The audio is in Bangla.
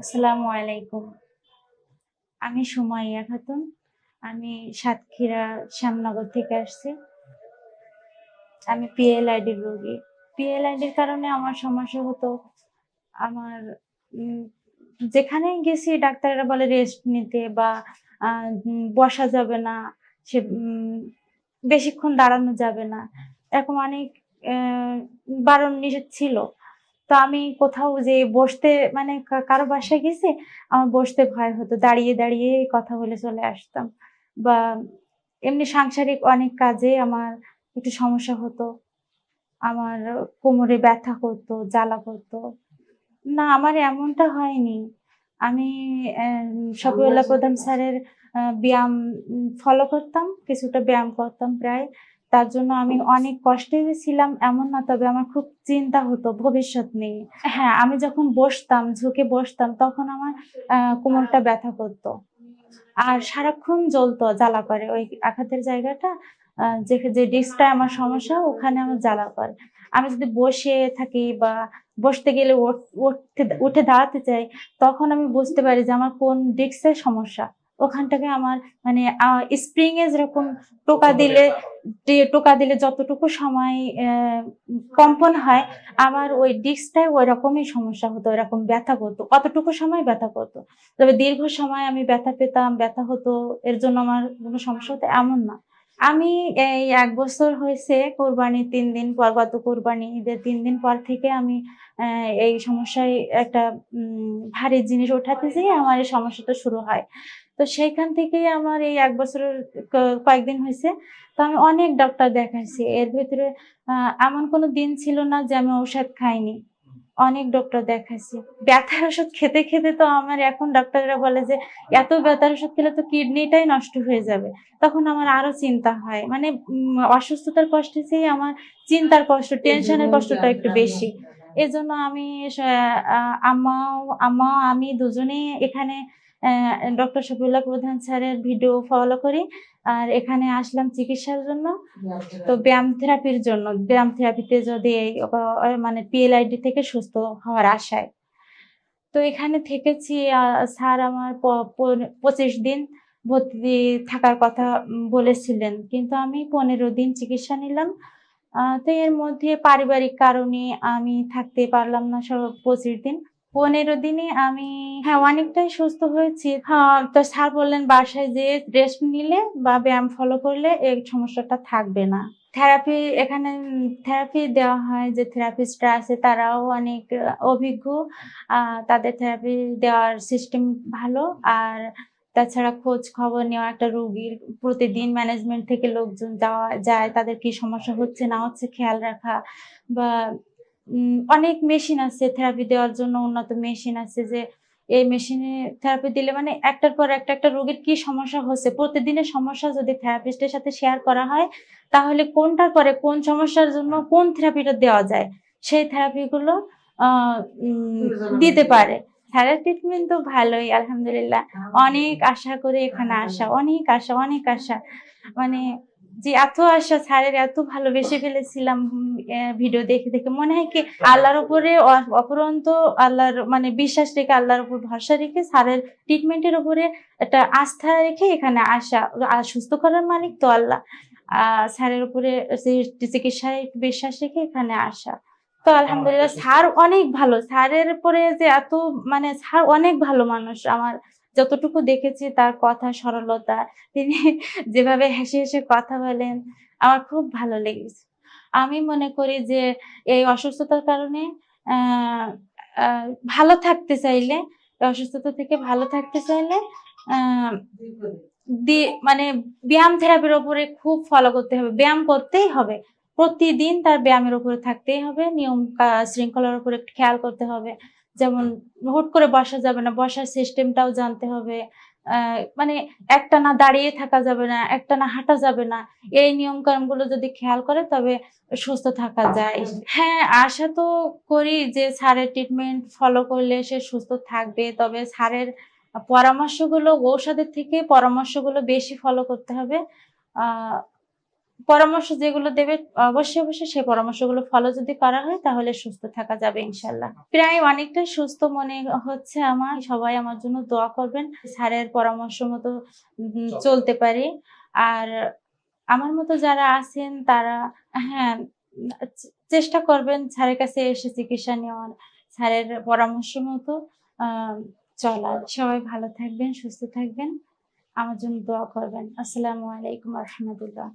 আসসালামু আলাইকুম। আমি সুমাইয়া খাতুন। আমি সাতক্ষীরা শ্যামনগর থেকে আসছি। আমি পিএলআইডির রোগী। পিএলআইডির কারণে আমার সমস্যা হতো। আমার যেখানেই গেছি ডাক্তাররা বলে রেস্ট নিতে বা বসা যাবে না। সে বেশিক্ষণ দাঁড়ানো যাবে না। এরকম অনেক বারণ নিষেধ ছিল। তো আমি কোথাও যে বসতে মানে কারও বাসায় গেছি আমার বসতে ভয় হতো। দাঁড়িয়ে দাঁড়িয়ে কথা বলে চলে আসতাম। বা এমনি সাংসারিক অনেক কাজে আমার একটু সমস্যা হতো। আমার কোমরে ব্যথা করতো জ্বালা করতো। না আমার এমনটা হয়নি। আমি আহ, শফিউল্লাহ প্রধান স্যারের ব্যায়াম ফলো করতাম কিছুটা ব্যায়াম করতাম প্রায়। তার জন্য আমি অনেক কষ্টে ছিলাম এমন না তবে আমার খুব চিন্তা হতো ভবিষ্যৎ নিয়ে। হ্যাঁ আমি যখন বসতাম ঝুঁকে বসতাম তখন আমার কোমরটা ব্যথা করতো। আর সারাক্ষণ জ্বলতো জ্বালা করে ওই আঘাতের জায়গাটা যে যে ডিস্কটা আমার সমস্যা ওখানে আমার জ্বালা করে আমি যদি বসে থাকি বা বসতে গেলে উঠতে উঠে দাঁড়াতে চাই তখন আমি বুঝতে পারি যে আমার কোন ডিস্কের সমস্যা। ওখানটাকে আমার মানে স্প্রিং এ যেরকম টোকা দিলে টোকা দিলে যতটুকু সময় কম্পন হয় আমার ওই ডিস্কটায় ওই রকমই সমস্যা হতো এরকম ব্যথা করতো অতটুকু সময় ব্যথা করতো। তবে দীর্ঘ সময় আমি ব্যথা পেতাম ব্যথা হতো এর জন্য আমার কোনো সমস্যা হতো এমন না। আমি এই এক বছর হয়েছে কোরবানি তিন দিন পর গত কোরবানি ঈদের তিন দিন পর থেকে আমি আহ, এই সমস্যায় একটা উম, ভারী জিনিস ওঠাতে যেয়ে আমার এই সমস্যাটা শুরু হয়। তো সেইখান থেকেই আমার এই এক বছরের কয়েকদিন হয়েছে। তো আমি অনেক ডক্টর দেখাইছি। এর ভিতরে এমন কোনো দিন ছিল না যে আমি ঔষধ খাইনি। অনেক ডক্টর দেখাইছি। ব্যথার ওষুধ খেতে খেতে তো আমার এখন ডাক্তাররা বলে যে এত ব্যথার ওষুধ খেলে তো কিডনিটাই নষ্ট হয়ে যাবে। তখন আমার আরও চিন্তা হয়। মানে অসুস্থতার কষ্ট চেয়ে আমার চিন্তার কষ্ট টেনশনের কষ্টটা একটু বেশি। এজন্য আমি আম্মা আম্মা আমি দুজনেই এখানে ডক্টর শফিউল্লাহ প্রধান স্যারের ভিডিও ফলো করি। আর এখানে আসলাম চিকিৎসার জন্য। তো ব্যায়াম থেরাপির জন্য। ব্যায়াম থেরাপিতে যদি মানে পিএলআইডি থেকে সুস্থ হওয়ার আশায়। তো এখানে থেকেছি স্যার আমার পঁচিশ দিন ভর্তি থাকার কথা বলেছিলেন। কিন্তু আমি পনেরো দিন চিকিৎসা নিলাম। তো এর মধ্যে পারিবারিক কারণে আমি থাকতে পারলাম না সব পঁচিশ দিন। পনেরো দিনে আমি হ্যাঁ অনেকটাই সুস্থ হয়েছি। হ্যাঁ তো স্যার বললেন বাসায় যে রেস্ট নিলে বা ব্যায়াম ফলো করলে এই সমস্যাটা থাকবে না। থেরাপি এখানে থেরাপি দেওয়া হয় যে থেরাপিস্টরা আছে তারাও অনেক অভিজ্ঞ। তাদের থেরাপি দেওয়ার সিস্টেম ভালো। আর তাছাড়া খোঁজ খবর নেওয়া একটা রোগীর প্রতিদিন ম্যানেজমেন্ট থেকে লোকজন যাওয়া, যায় তাদের কি সমস্যা হচ্ছে না হচ্ছে খেয়াল রাখা বা অনেক মেশিন আছে থেরাপি দেওয়ার জন্য উন্নত মেশিন আছে যে এই মেশিনে থেরাপি দিলে মানে একটার পর একটা একটা রোগীর কি সমস্যা হচ্ছে? প্রতিদিনের সমস্যা যদি থেরাপিস্টের সাথে শেয়ার করা হয় তাহলে কোনটার পরে কোন সমস্যার জন্য কোন থেরাপিটা দেওয়া যায়? সেই থেরাপিগুলো দিতে পারে। স্যারের ট্রিটমেন্ট তো ভালোই আলহামদুলিল্লাহ। অনেক আশা করে এখানে আসা অনেক আশা অনেক আশা। মানে যে এত আশা স্যারের এত ভালোবেসে ফেলেছিলাম ভিডিও দেখে দেখে মনে হয় কি আল্লাহর উপরে অপরন্ত আল্লাহর মানে বিশ্বাস রেখে আল্লাহর উপর ভরসা রেখে স্যারের ট্রিটমেন্টের উপরে একটা আস্থা রেখে এখানে আসা সুস্থ করার মালিক তো আল্লাহ। আহ স্যারের উপরে চিকিৎসায় বিশ্বাস রেখে এখানে আসা। তো আলহামদুলিল্লাহ স্যার অনেক ভালো স্যারের উপরে যে এত মানে স্যার অনেক ভালো মানুষ আমার। যতটুকু দেখেছি তার কথা সরলতা, তিনি যেভাবে হেসে হেসে কথা বলেন, আমার খুব ভালো লেগেছে। আমি মনে করি যে এই অসুস্থতার কারণে ভালো থাকতে চাইলে অসুস্থতা থেকে ভালো থাকতে চাইলে মানে ব্যায়াম থেরাপির উপরে খুব ফলো করতে হবে। ব্যায়াম করতেই হবে। প্রতিদিন তার ব্যায়ামের উপরে থাকতেই হবে। নিয়ম শৃঙ্খলার উপরে খেয়াল করতে হবে। যেমন হুট করে বসা যাবে না বসার সিস্টেমটাও জানতে হবে। মানে একটা না দাঁড়িয়ে থাকা যাবে না একটা না হাঁটা যাবে না এই নিয়ম কানুনগুলো যদি খেয়াল করে তবে সুস্থ থাকা যায়। হ্যাঁ আশা তো করি যে স্যারের ট্রিটমেন্ট ফলো করলে সে সুস্থ থাকবে তবে স্যারের পরামর্শগুলো ঔষধের থেকে পরামর্শগুলো বেশি ফলো করতে হবে। আহ পরামর্শ যেগুলো দেবে অবশ্যই অবশ্যই সেই পরামর্শগুলো ফলো যদি করা হয় তাহলে সুস্থ থাকা যাবে ইনশাল্লাহ প্রায় অনেকটা সুস্থ মনে হচ্ছে আমার। সবাই আমার জন্য দোয়া করবেন স্যারের পরামর্শ মতো চলতে পারি। আর আমার মতো যারা আছেন তারা হ্যাঁ চেষ্টা করবেন স্যারের কাছে এসে চিকিৎসা নেওয়ার স্যারের পরামর্শ মতো আহ, চলার। সবাই ভালো থাকবেন সুস্থ থাকবেন। আমার জন্য দোয়া করবেন। আসসালামু আলাইকুম রহমতুল্লাহ।